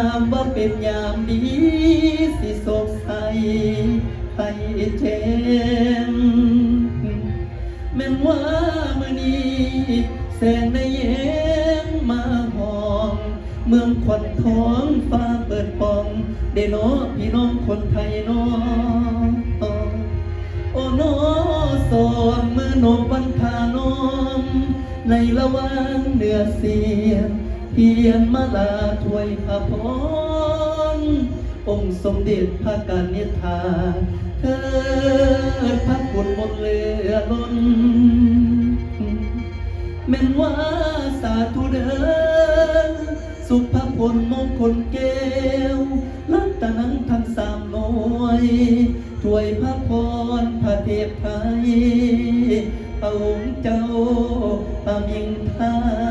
ามว่าเป็นยามดี มเด็จพระกานิธาเถิดพระกุณหมดเลือล้นแม่นว่าสาธุเดินสุภพลมงคลแก้วลัตนังทั้งสามน่วยถวยพระพรพระเทพไทยพระองค์เจ้าพระมิงไทย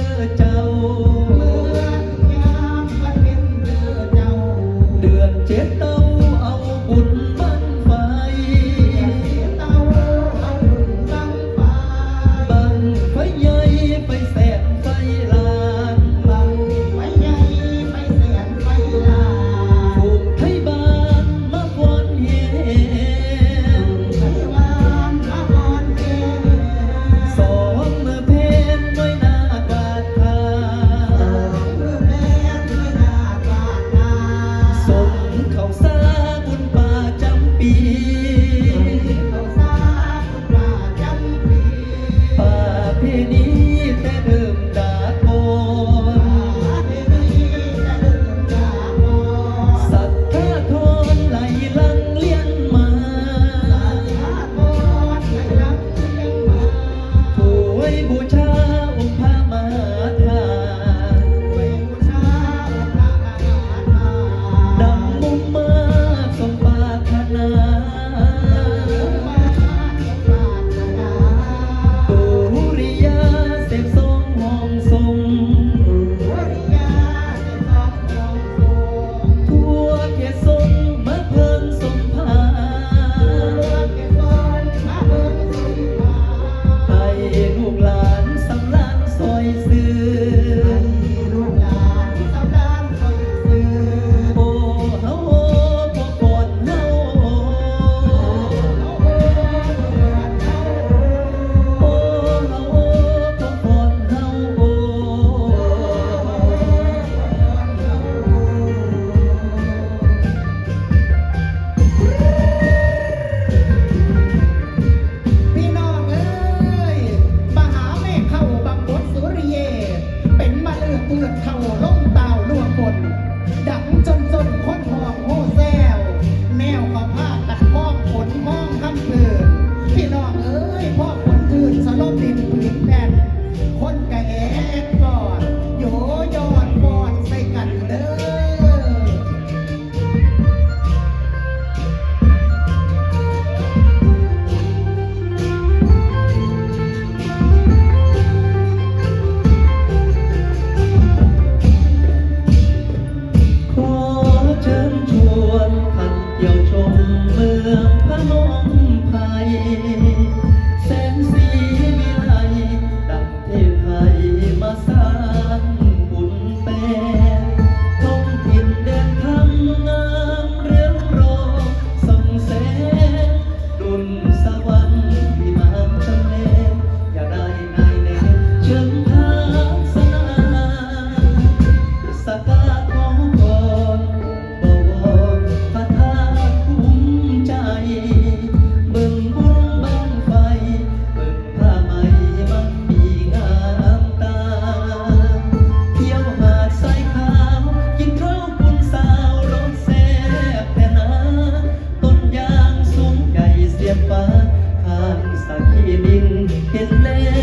good. and let